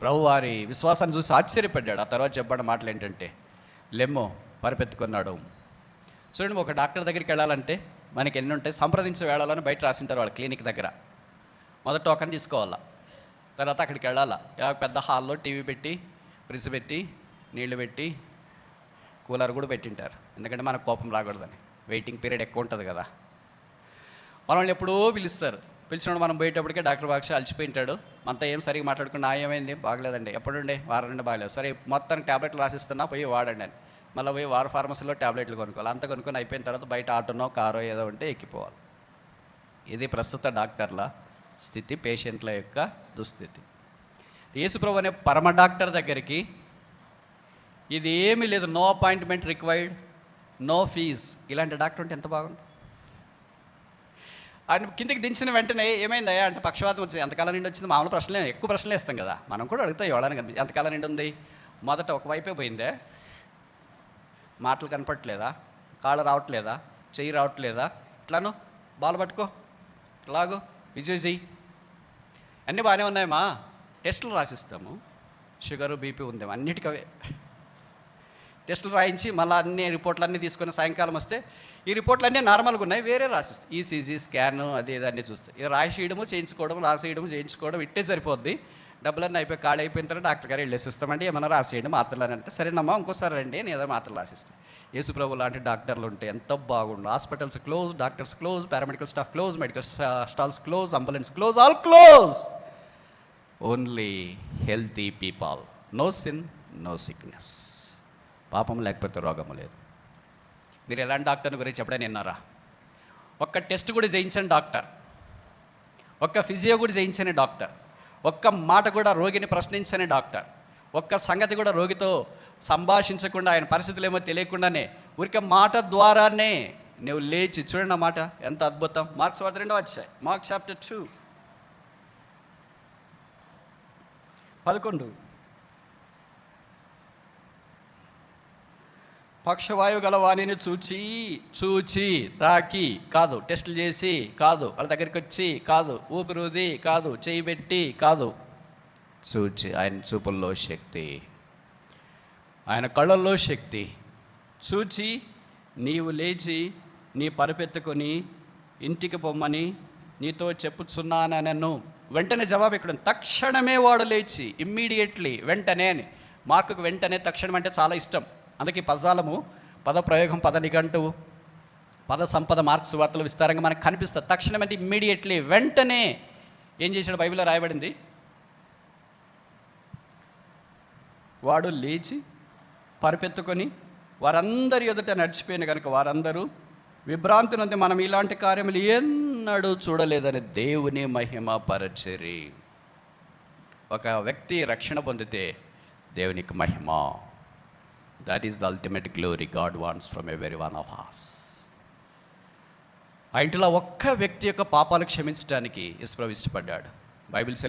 ప్రభు వారి విశ్వాసాన్ని చూసి ఆశ్చర్యపడ్డాడు. ఆ తర్వాత చెప్పడం మాటలు ఏంటంటే లెమ్మో పరిపెత్తుకున్నాడు. చూడండి ఒక డాక్టర్ దగ్గరికి వెళ్ళాలంటే మనకి ఎన్ని ఉంటాయి? సంప్రదించే వేళలని బయట రాసింటారు వాళ్ళ క్లినిక్ దగ్గర. మొదట టోకన్ తీసుకోవాలా? తర్వాత అక్కడికి వెళ్ళాలా? పెద్ద హాల్లో టీవీ పెట్టి ఫ్రిడ్జ్ పెట్టి నీళ్ళు పెట్టి కూలర్ కూడా పెట్టింటారు. ఎందుకంటే మనకు కోపం రాకూడదని. వెయిటింగ్ పీరియడ్ ఎక్కువ ఉంటుంది కదా. మనల్ని ఎప్పుడో పిలుస్తారు. పిలిచినప్పుడు మనం పోయేటప్పటికే డాక్టర్ బాక్ష అలసిపోయింటాడు మనతో ఏం సరిగ్గా మాట్లాడుకున్నా నా ఏమైంది? బాగలేదండి. ఎప్పుడుండే? వారం నుండి బాగలేదు. సరే మొత్తానికి ట్యాబ్లెట్లు రాసిస్తున్నా పోయి వాడండి అని. మళ్ళీ పోయి వార ఫార్మసీలో ట్యాబ్లెట్లు కొనుక్కోవాలి. అంత కొనుక్కొని అయిపోయిన తర్వాత బయట ఆటోనో కారో ఏదో ఉంటే ఎక్కిపోవాలి. ఇది ప్రస్తుత డాక్టర్ల స్థితి పేషెంట్ల యొక్క దుస్థితి. యేసుప్రభు అనే పరమ డాక్టర్ దగ్గరికి ఇది ఏమీ లేదు. No appointment required no fees. ఇలాంటి డాక్టర్ ఉంటే ఎంత బాగుంటుంది ఆయన కిందికి దించిన వెంటనే ఏమైందయ్యా? అంటే పక్షవాతం వచ్చింది ఎంతకాలం నుండి వచ్చింది? మామూలు ప్రశ్నలే ఎక్కువ ప్రశ్నలు వేస్తాం కదా. మనం కూడా అడుగుతాం ఇవ్వడానికి ఎంతకాలం నుండి ఉంది? మొదట ఒకవైపే పోయిందే. మాటలు కనపట్లేదా కాళ్ళు రావట్లేదా? చెయ్యి రావట్లేదా? ఇట్లాను బాల్ పట్టుకో ఇట్లాగు విజయ్ చెయ్యి అన్నీ బాగానే ఉన్నాయమ్మా. టెస్టులు రాసిస్తాము. షుగరు బీపీ ఉందేమో అన్నిటికవే. టెస్టులు రాయించి మళ్ళీ అన్ని రిపోర్ట్లు అన్నీ తీసుకొని సాయంకాలం వస్తే ఈ రిపోర్ట్లు అన్నీ నార్మల్గా ఉన్నాయి వేరే రాసిస్తాయి ఈసీజీ స్కాన్ అది ఇది అన్నీ చూస్తాయి ఇది రాసేయడము చేయించుకోవడం రాసేయడము చేయించుకోవడం ఇట్టే సరిపోద్ది. డబ్బులన్నీ అయిపోయి ఖాళీ అయిపోయిన తర్వాత డాక్టర్ గారు వెళ్ళేసి వస్తామండి ఏమన్నా రాసేయండి మాత్రలు అని అంటే సరేనమ్మా ఇంకోసారి రండి నేను ఏదో మాత్రలు రాసిస్తాను యేసుప్రభు లాంటి డాక్టర్లు ఉంటే ఎంత బాగుండు. Hospitals close doctors close paramedical staff close medical stalls close ambulance close all close. Only healthy people. No sin no sickness. పాపం లేకపోతే రోగము లేదు. మీరు ఎలాంటి డాక్టర్ని గురించి ఎప్పుడైనా విన్నారా? ఒక్క టెస్ట్ కూడా చేయించండి డాక్టర్ ఒక్క ఫిజియో కూడా చేయించని డాక్టర్ ఒక్క మాట కూడా రోగిని ప్రశ్నించని డాక్టర్ ఒక్క సంగతి కూడా రోగితో సంభాషించకుండా ఆయన పరిస్థితులు ఏమో తెలియకుండానే ఊరికే మాట ద్వారానే నువ్వు లేచి చూడండి మాట ఎంత అద్భుతం. మార్క్స్ వార్త రెండో వచ్చాయి మార్క్స్ చాప్టర్ టూ. పదకొండు. పక్షవాయువు గల వాణిని చూచి చూచి తాకి కాదు టెస్టులు చేసి కాదు వాళ్ళ దగ్గరికి వచ్చి కాదు ఊపిరుది కాదు చేయి పెట్టి కాదు. చూచి ఆయన చూపుల్లో శక్తి. ఆయన కళ్ళల్లో శక్తి. చూచి నీవు లేచి నీ పరుపెత్తుకొని ఇంటికి పొమ్మని నీతో చెప్పుచున్నానను వెంటనే జవాబు ఇక్కడ తక్షణమే వాడు లేచి ఇమ్మీడియట్లీ వెంటనే అని. మార్కుకు వెంటనే తక్షణం అంటే చాలా ఇష్టం. అందుకే పదజాలము పద ప్రయోగం పద నిఘంటు పద సంపద మార్క్స్ వార్తలు విస్తారంగా మనకు కనిపిస్తుంది తక్షణం అంటే ఇమ్మీడియట్లీ వెంటనే ఏం చేశాడు? బైబిల్లో రాయబడింది. వాడు లేచి పరిపెత్తుకొని వారందరి ఎదుట నడిచిపోయిన కనుక వారందరూ విభ్రాంతి నుండి మనం ఇలాంటి కార్యములు ఎన్నడూ చూడలేదని దేవుని మహిమ పరచరి. ఒక వ్యక్తి రక్షణ పొందితే దేవునికి మహిమ. That is the ultimate glory God wants from every one of us ఆ ఇంటిలో ఒక్క వ్యక్తి యొక్క పాపాలు క్షమించడానికి ఇస్రో ఇష్టపడ్డాడు. Bible cell